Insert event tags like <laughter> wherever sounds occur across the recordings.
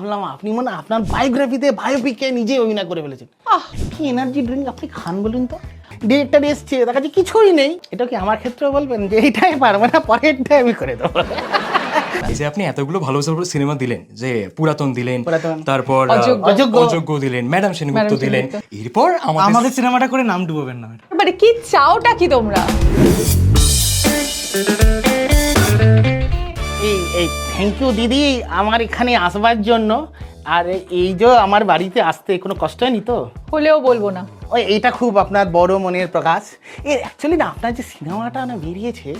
ভাবলাম আপনি মনে আপনার বায়োগ্রাফিতে বায়োপিকে নিজে অভিনয় করে ফেলেছেন। আহ! কি এনার্জি ড্রিঙ্ক আপনি খান বলুন তো? ডিরেক্টর এসছে তার কাছে কিছুই নেই। এটা কি আমার ক্ষেত্রে বলবেন যে এইটাই পারব না পরেরটাই আমি করে দেবো? এই যে আপনি এতগুলো ভালো ভালো সিনেমা দিলেন যে পুরাতন দিলেন পুরাতন। তারপর অযোগ্য। দিলেন ম্যাডাম সেনগুপ্ত দিলেন। এরপর আমাদের আমাদের সিনেমাটা করে নাম ডুবোবেন না। মানে কি চাওটা কি তোমরা? থ্যাংক ইউ দিদি। আমার এখানে আসবার জন্য। আর এই যে আমার বাড়িতে আসতে কোনো কষ্ট হয়নি তো? হলেও বলব না। ওই এইটা খুব আপনার বড় মনের প্রকাশ। এর অ্যাকচুয়ালি না আপনার যে সিনেমাটা না বেরিয়েছে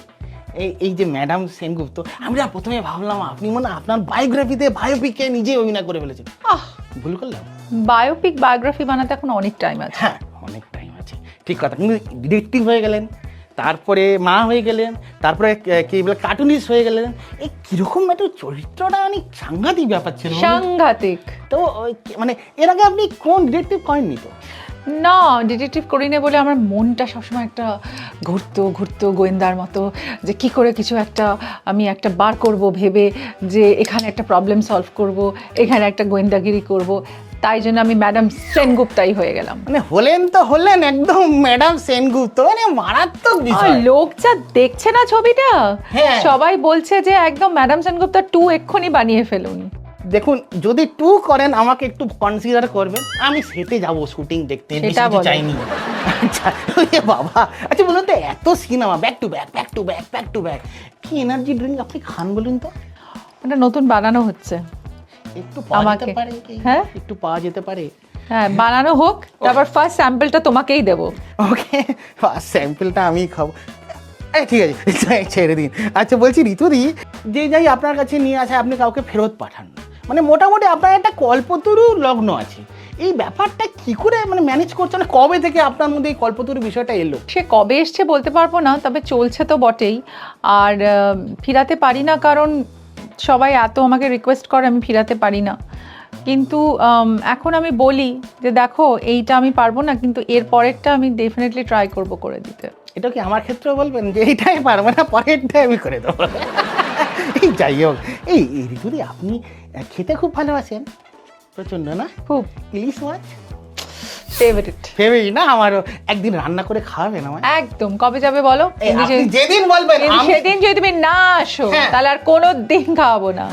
এই এই যে ম্যাডাম সেনগুপ্ত আমি না প্রথমে ভাবলাম আপনি মনে হয় আপনার বায়োগ্রাফিতে বায়োপিকে নিজে অভিনয় করে ফেলেছেন। আহ! ভুল করলাম? বায়োপিক বায়োগ্রাফি বানাতে এখন অনেক টাইম আছে। হ্যাঁ অনেক টাইম আছে। ঠিক কথা কিন্তু ডিটেকটিভ হয়ে গেলেন। তারপরে মা হয়ে গেলেন তারপরে কে- বলে কার্টুনিস্ট হয়ে গেলেন। এই কীরকম একটা চরিত্রটা অনেক সাংঘাতিক ব্যাপার ছিল। সাংঘাতিক। তো মানে এর আগে আপনি কোন ডিটেকটিভ করেননি তো? না ডিটেকটিভ করি না বলে আমার মনটা সবসময় একটা ঘুরতো ঘুরতো গোয়েন্দার মতো যে কি করে কিছু একটা আমি একটা বার করব ভেবে যে এখানে একটা প্রবলেম সলভ করব এখানে একটা গোয়েন্দাগিরি করব। তাই জন্য আমি ম্যাডাম সেনগুপ্তাই হয়ে গেলাম। মানে হলেন তো হলেন একদম ম্যাডাম সেনগুপ্ত মানে মারাত্মক বিষয়। লোক যা দেখছে না ছবিটা হ্যাঁ। সবাই বলছে যে একদম ম্যাডাম সেনগুপ্তা টু এক্ষুনি বানিয়ে ফেলুন। দেখুন যদি টু করেন আমাকে একটু কনসিডার করবেন। আমি সেটে যাব শুটিং দেখতে চাইনি। আচ্ছা বাবা। আচ্ছা বলুন তো এত cinema back to back back to back back to back কি এনার্জি ড্রিঙ্ক আপনি খান বলুন তো? ওটা নতুন বানানো হচ্ছে। একটু পাওয়া যেতে পারে হ্যাঁ? একটু পাওয়া যেতে পারে। হ্যাঁ বানানো হোক তারপর ফার্স্ট স্যাম্পলটা তোমাকেই দেবো। ওকে ফার্স্ট স্যাম্পলটা আমি খাব। এই ঠিক আছে ছেড়ে দিন। আচ্ছা বলছি ঋতুদি যে যাই আপনার কাছে নিয়ে আসে আপনি কাউকে ফেরত পাঠান মানে মোটামুটি আপনার একটা কল্পতরু লগ্ন আছে। এই ব্যাপারটা কি করে মানে ম্যানেজ করছেন কবে থেকে আপনার মধ্যে এই কল্পতরু বিষয়টা এলো? সে কবে এসছে বলতে পারব না তবে চলছে তো বটেই। আর ফিরাতে পারি না কারণ সবাই এত আমাকে রিকোয়েস্ট করে আমি ফিরাতে পারি না। কিন্তু এখন আমি বলি যে দেখো এইটা আমি পারব না কিন্তু এর পরেরটা আমি ডেফিনেটলি ট্রাই করব করে দিতে। এটা কি আমার ক্ষেত্রেও বলবেন যে এইটাই পারব না পরেরটাই আমি করে দেবো? এই যাই হোক এই ঋতুদি আপনি খেতে খুব ভালোবাসেন। প্রচণ্ড না? খুব। ইলিশ মাছ? ফেভারিট ভেবেই না আমারও একদিন রান্না করে খাওয়াবেন আমার একদম কবে যাবে বলো? যেদিন বলবেন আমি- সেদিন যদি তুমি না আসো হ্যাঁ। তাহলে আর কোনো দিন খাওয়াবো না।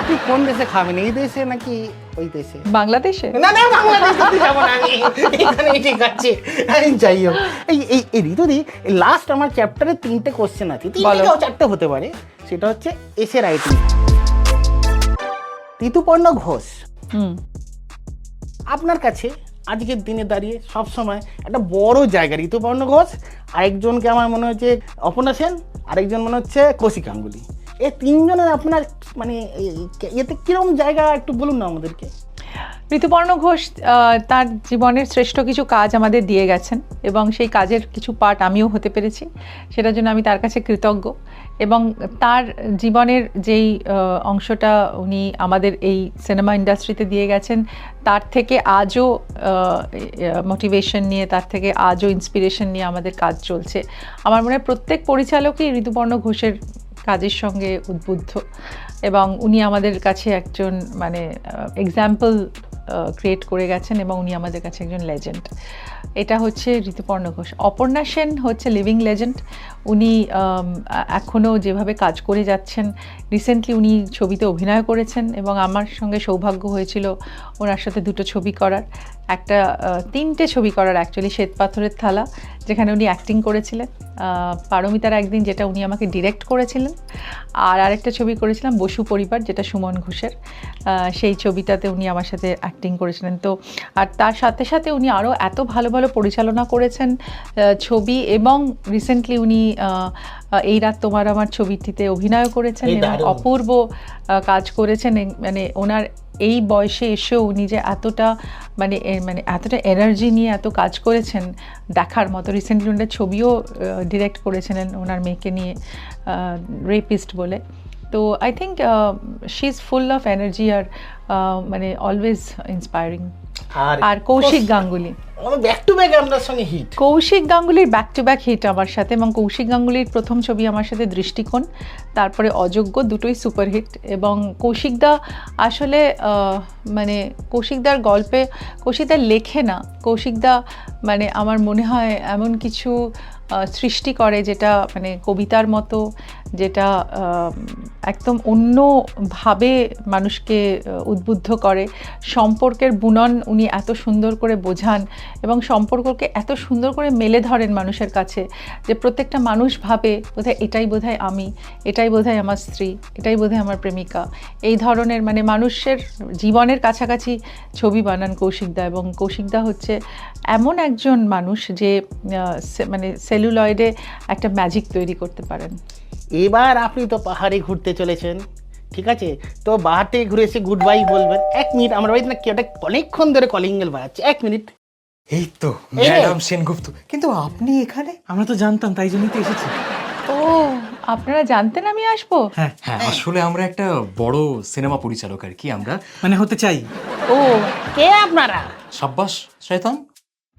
আপনি কোন দেশে খাবেন এই দেশে নাকি ওই দেশে? বাংলাদেশে? না না বাংলাদেশে যাব না আমি এখানেই ঠিক আছে। এই যাই হোক এই এই এই ঋতুদি লাস্ট আমার চ্যাপ্টারে তিনটে কোশ্চেন আছে। তিনটে চারটে হতে পারে। সেটা হচ্ছে এসে রাইটিং ঋতুপর্ণ ঘোষ হুম। আপনার কাছে আজকের দিনে দাঁড়িয়ে সবসময় একটা বড় জায়গা, ঋতুপর্ণ ঘোষ, আরেকজনকে আমার মনে হচ্ছে অপনা সেন, আরেকজন মনে হচ্ছে কৌশিক গাঙ্গুলি। এই তিনজনের আপনার মানে এতে কীরকম জায়গা একটু বলুন না আমাদেরকে। ঋতুপর্ণ ঘোষ তার জীবনের শ্রেষ্ঠ কিছু কাজ আমাদের দিয়ে গেছেন এবং সেই কাজের কিছু পার্ট আমিও হতে পেরেছি। সেটার জন্য আমি তার কাছে কৃতজ্ঞ এবং তার জীবনের যেই অংশটা উনি আমাদের এই সিনেমা ইন্ডাস্ট্রিতে দিয়ে গেছেন, তার থেকে আজও মোটিভেশন নিয়ে, তার থেকে আজও ইন্সপিরেশন নিয়ে আমাদের কাজ চলছে। আমার মনে হয় প্রত্যেক পরিচালকই ঋতুপর্ণ ঘোষের কাজের সঙ্গে উদ্বুদ্ধ এবং উনি আমাদের কাছে একজন মানে এক্সাম্পল ক্রিয়েট করে গেছেন এবং উনি আমাদের কাছে একজন লেজেন্ড এটা হচ্ছে ঋতুপর্ণ ঘোষ। অপর্ণা সেন হচ্ছে লিভিং লেজেন্ড উনি এখনও যেভাবে কাজ করে যাচ্ছেন রিসেন্টলি উনি ছবিতে অভিনয় করেছেন এবং আমার সঙ্গে সৌভাগ্য হয়েছিল ওনার সাথে দুটো ছবি করার। একটা তিনটে ছবি করার অ্যাকচুয়ালি শ্বেত পাথরের থালা যেখানে উনি অ্যাক্টিং করেছিলেন পারমিতার একদিন যেটা উনি আমাকে ডিরেক্ট করেছিলেন, আর আরেকটা ছবি করেছিলাম, বসু পরিবার, যেটা সুমন ঘোষের সেই ছবিটাতে উনি আমার সাথে অ্যাক্টিং করেছিলেন। তো, আর তার সাথে সাথে উনি আরও এত ভালো ভালো পরিচালনা করেছেন ছবি, এবং রিসেন্টলি উনি এই রাত তোমার আমার ছবিটিতে অভিনয় করেছেন অপূর্ব কাজ করেছেন মানে ওনার এই বয়সে এসেও উনি যে এতটা মানে মানে এতটা এনার্জি নিয়ে এত কাজ করেছেন দেখার মতো। রিসেন্টলি ওনার ছবিও ডিরেক্ট করেছিলেন ওনার মেয়েকে নিয়ে রেপিস্ট বলে। তো I think she is full of energy আর মানে always inspiring R Koushik Ganguly. Back to back আপনার সঙ্গে হিট কৌশিক গাঙ্গুলির ব্যাক টু ব্যাক হিট আমার সাথে এবং কৌশিক গাঙ্গুলির প্রথম ছবি আমার সাথে দৃষ্টিকোণ তারপরে অযোগ্য দুটোই সুপারহিট এবং কৌশিকদা আসলে মানে কৌশিকদার গল্পে কৌশিকদা লেখে না কৌশিকদা মানে আমার মনে হয় এমন কিছু সৃষ্টি করে যেটা মানে কবিতার মতো যেটা একদম অন্যভাবে মানুষকে উদ্বুদ্ধ করে। সম্পর্কের বুনন উনি এত সুন্দর করে বোঝান এবং সম্পর্ককে এত সুন্দর করে মেলে ধরেন মানুষের কাছে যে প্রত্যেকটা মানুষ ভাবে, বোধহয় এটাই বোধহয় আমি, এটাই বোধহয় আমার স্ত্রী, এটাই বোধহয় আমার প্রেমিকা। এই ধরনের মানে মানুষের জীবনের কাছাকাছি ছবি বানান কৌশিকদা এবং কৌশিকদা হচ্ছে এমন একজন মানুষ যে মানে সেলুলয়েডে একটা ম্যাজিক তৈরি করতে পারেন। এবার আপনি তো পাহাড়ে ঘুরতে চলেছেন। ঠিক আছে? তো বাহার থেকে ঘুরে এসে গুড বাই বলবেন। এক মিনিট আমার বাড়িতে না কেউ একটা অনেকক্ষণ ধরে কলিং বেল বাজাচ্ছে। এক মিনিট এই তো ম্যাডাম সেনগুপ্ত। কিন্তু আপনি এখানে? আমরা তো জানতাম তাই জন্যই তো এসেছি। ও আপনারা জানতেন আমি আসব? হ্যাঁ। হ্যাঁ আসলে আমরা একটা বড় সিনেমা পরিচালক আর কি আমরা। মানে হতে চাই। ও কে আপনারা? সাব্বাস শয়তান?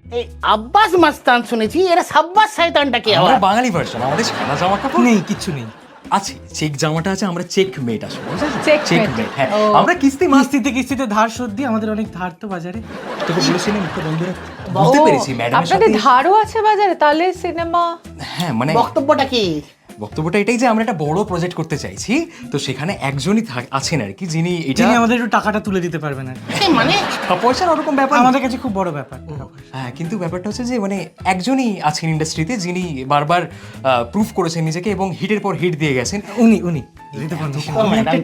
এই আব্বাস মাস্তান শুনেছি এরা সাব্বাস শয়তানটা কে আমরা বাঙালি ভার্সন আমাদের সাদা জামা কাপড় নেই কিচ্ছু নেই। আছে চেক জামাটা আছে আমরা চেক মেট আসলে। চেক মেট হ্যাঁ। আমরা কিস্তি মাস কিস্তিতে কিস্তিতে ধার শোধ দিই আমাদের অনেক ধার তো বাজারে। তোকে বলেছিলাম তো বন্ধুরা বুঝতে ও, পেরেছি ম্যাডামের আপনাদের সাথে। ধারও আছে বাজারে তাহলে সিনেমা হ্যাঁ মানে বক্তব্যটা কি? বক্তব্যটা এটাই যে আমরা একটা বড় প্রজেক্ট করতে চাইছি তো সেখানে একজনই থাক- আছেন আর কি যিনি এটা যিনি আমাদের একটু টাকাটা তুলে দিতে পারবেন আর কি। মানে পয়সার ওরকম ব্যাপার না। আমাদের কাছে খুব বড় ব্যাপার হ্যাঁ কিন্তু ব্যাপারটা হচ্ছে যে মানে একজনই আছেন ইন্ডাস্ট্রিতে যিনি বারবার প্রুফ করেছেন নিজেকে এবং হিটের পর হিট দিয়ে গেছেন উনি উনি ম্যাডাম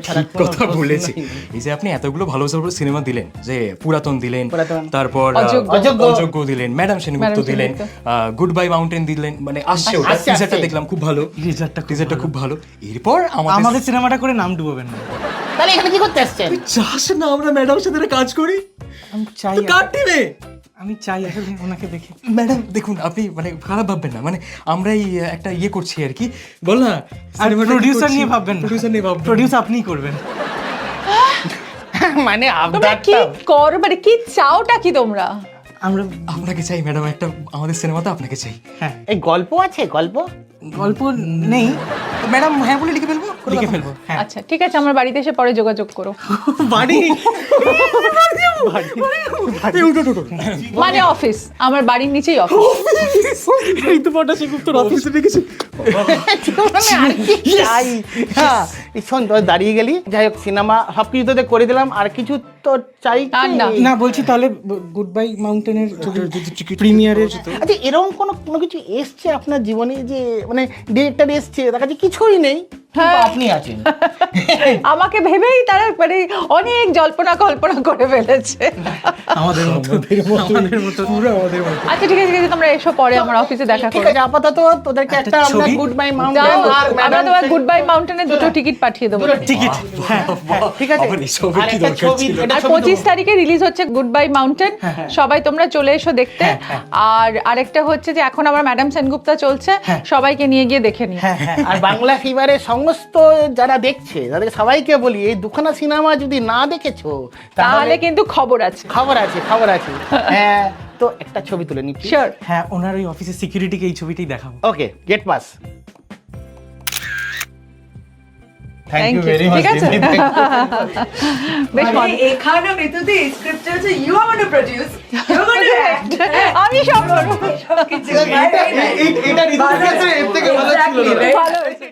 কোনো কথা বলেছি। এই যে আপনি এতগুলো ভালো ভালো সিনেমা দিলেন যে পুরাতন দিলেন পুরাতন। তারপর অযোগ্য। দিলেন ম্যাডাম সেনগুপ্ত দিলেন গুড বাই মাউন্টেন দিলেন মানে আসছে ওটা। টিজারটা দেখলাম খুব ভালো। টিজারটা টিজারটা খুব ভালো। এরপর আমাদের আমাদের সিনেমাটা করে নাম ডুবোবেন না। তাহলে এখানে কি করতে আসছেন? চাস না আমরা ম্যাডামের সাথে কাজ করি? আমি চাই কার টিমে আমি চাই আসলে ওনাকে দেখে। ম্যাডাম দেখুন আপনি মানে খারাপ ভাববেন না। মানে আমরা এই একটা ইয়ে করছি আর কি। বল না আর প্রডিউসার নিয়ে ভাববেন প্রডিউসার নিয়ে ভাববেন প্রডিউস আপনিই করবেন। <laughs> মানে তোমরা কি কর? মানে কি চাওটা কি তোমরা? আমরা আপনাকে চাই ম্যাডাম একটা আমাদের সিনেমাতে আপনাকে চাই। হ্যাঁ। এই গল্প আছে গল্প? গল্প নেই। ম্যাডাম হ্যাঁ বলে লিখে ফেলব? লিখে ফেলব হ্যাঁ। আচ্ছা ঠিক আছে আমার বাড়িতে এসে পরে যোগাযোগ করো। বাড়ি। <laughs> মানে অফিস আমার বাড়ির নিচেই অফিস ঋতুপর্ণ সেনগুপ্তর অফিসে দেখেছি। মানে আর কি? চাই হ্যাঁ এই শোন তোর দাঁড়িয়ে গেলি যাই হোক সিনেমা সব কিছু তোদের করে দিলাম আর কিছু তো চাই না। না বলছি তাহলে গুড বাই মাউন্টেনের প্রিমিয়ারের আচ্ছা এরকম কোনো কোনো কিছু এসছে আপনার জীবনে যে মানে ডিরেক্টর এসছে তার কাছে কিছুই নেই। আপনি আছেন? <laughs> আমাকে ভেবেই তারা মানে অনেক জল্পনা কল্পনা করে ফেলেছে। আমাদের মতো। আমাদের মতো। পুরো আমাদের মতো। আচ্ছা ঠিক আছে তোমরা এসো পরে আমার অফিসে দেখা ঠিক করো আছে আপাতত তোদেরকে একটা আমরা গুড বাই মাউন্টেন আমরা তোমার গুড বাই মাউন্টেনে দুটো টিকিট পাঠিয়ে দেবো। টিকিট হ্যাঁ ঠিক আছে। আর পঁচিশ তারিখে রিলিজ হচ্ছে গুড বাই মাউন্টেন সবাই তোমরা চলে এসো দেখতে। আর আরেকটা হচ্ছে যে এখন আমার ম্যাডাম সেনগুপ্তা চলছে। সবাইকে নিয়ে গিয়ে দেখে হ্যাঁ হ্যাঁ। আর বাংলা ফিভারের সমস্ত যারা দেখছে তাদের সবাইকে বলি এই দুখানা সিনেমা যদি না দেখেছ তাহলে কিন্তু খবর আছে। খবর আছে খবর আছে। <laughs> হ্যাঁ তো একটা ছবি তুলে নিচ্ছি শিওর হ্যাঁ ওনার ওই অফিসের সিকিউরিটিকে এই ছবিটাই দেখাবো। Okay gate pass thank you ঠিক আছে? <laughs> বেশ মজা ঋতুদি স্ক্রিপ্ট আছে you are gonna produce you are gonna act আমি সব করব। সবকিছু এটা- এটা- এটা এর থেকে ভালো ছিল ভালো হয়েছে।